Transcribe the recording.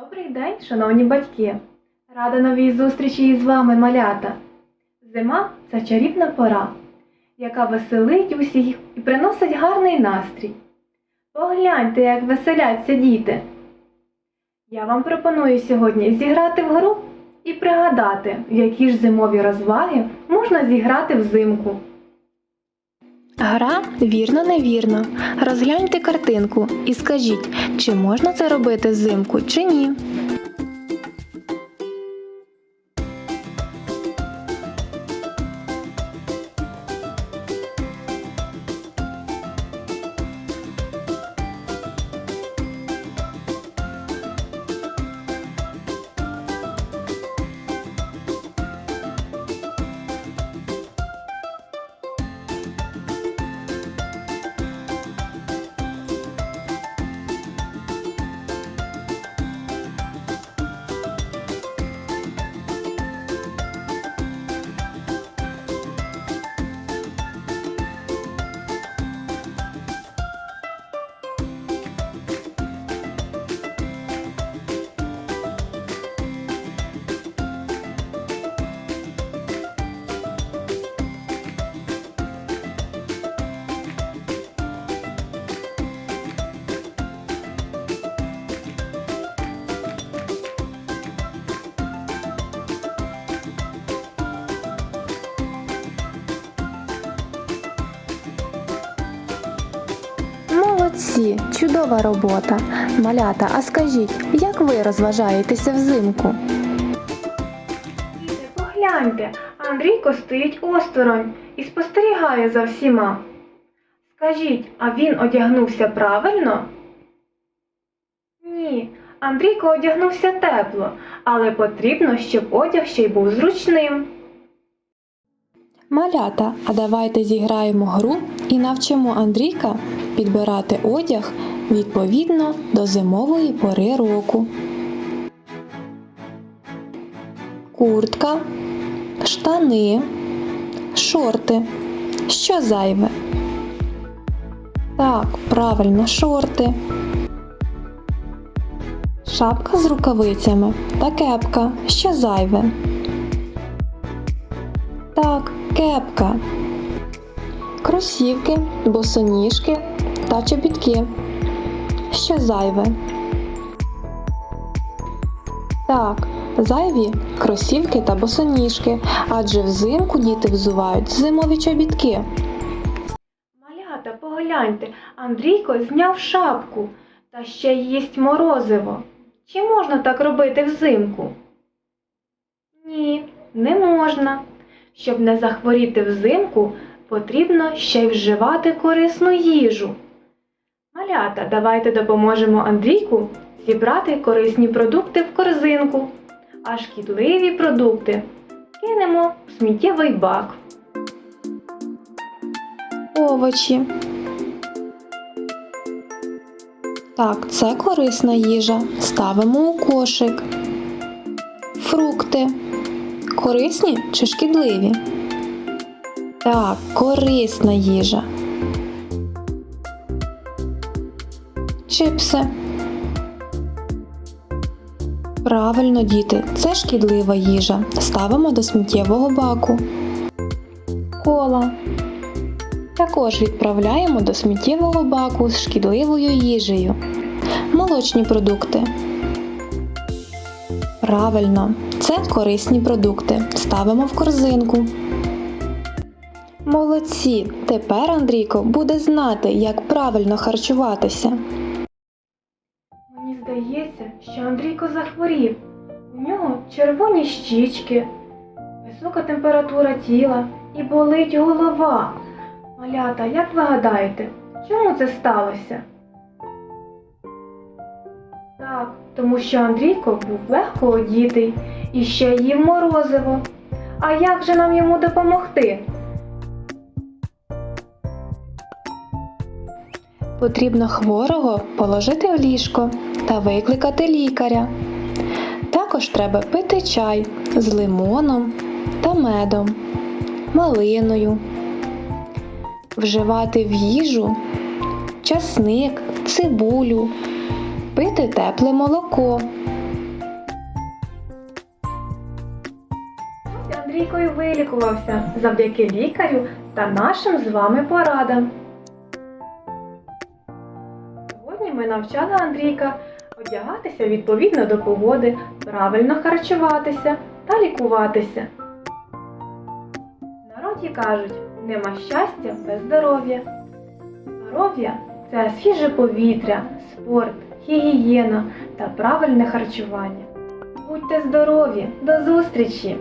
Добрий день, шановні батьки! Рада новій зустрічі із вами, малята. Зима це чарівна пора, яка веселить усіх і приносить гарний настрій. Погляньте, як веселяться діти. Я вам пропоную сьогодні зіграти в гру і пригадати, в які ж зимові розваги можна зіграти взимку. Гра вірно невірно. Розгляньте картинку і скажіть, чи можна це робити взимку, чи ні. Молодці, чудова робота. Малята, а скажіть, як ви розважаєтеся взимку? Погляньте, Андрійко стоїть осторонь і спостерігає за всіма. Скажіть, а він одягнувся правильно? Ні, Андрійко одягнувся тепло, але потрібно, щоб одяг ще й був зручним. Малята, а давайте зіграємо гру і навчимо Андрійка підбирати одяг відповідно до зимової пори року. Куртка, штани, шорти. Що зайве? Так, правильно, шорти. Шапка з рукавицями та кепка. Що зайве? Так, кепка. Кросівки, босоніжки та чобітки. Що зайве? Так, зайві кросівки та босоніжки, адже взимку діти взувають зимові чобітки. Малята, погляньте, Андрійко зняв шапку та ще їсть морозиво. Чи можна так робити взимку? Ні, не можна. Щоб не захворіти взимку, потрібно ще й вживати корисну їжу. Малята, давайте допоможемо Андрійку зібрати корисні продукти в корзинку, а шкідливі продукти кинемо в сміттєвий бак. Овочі. Так, це корисна їжа. Ставимо у кошик. Фрукти. Корисні чи шкідливі? Так, корисна їжа. Чипси. Правильно, діти, це шкідлива їжа. Ставимо до сміттєвого баку. Кола. Також відправляємо до сміттєвого баку з шкідливою їжею. Молочні продукти. Правильно, це корисні продукти. Ставимо в корзинку. Молодці! Тепер Андрійко буде знати, як правильно харчуватися. Здається, що Андрійко захворів. У нього червоні щічки, висока температура тіла і болить голова. Малята, як ви гадаєте, чому це сталося? Так, тому що Андрійко був легко одітий і ще їв морозиво. А як же нам йому допомогти? Потрібно хворого положити в ліжко та викликати лікаря. Також треба пити чай з лимоном та медом, малиною, вживати в їжу, часник, цибулю, пити тепле молоко. Андрійкою вилікувався завдяки лікарю та нашим з вами порадам. Ми навчали Андрійка одягатися відповідно до погоди, правильно харчуватися та лікуватися. В народі кажуть, нема щастя без здоров'я. Здоров'я це свіже повітря, спорт, гігієна та правильне харчування. Будьте здорові! До зустрічі!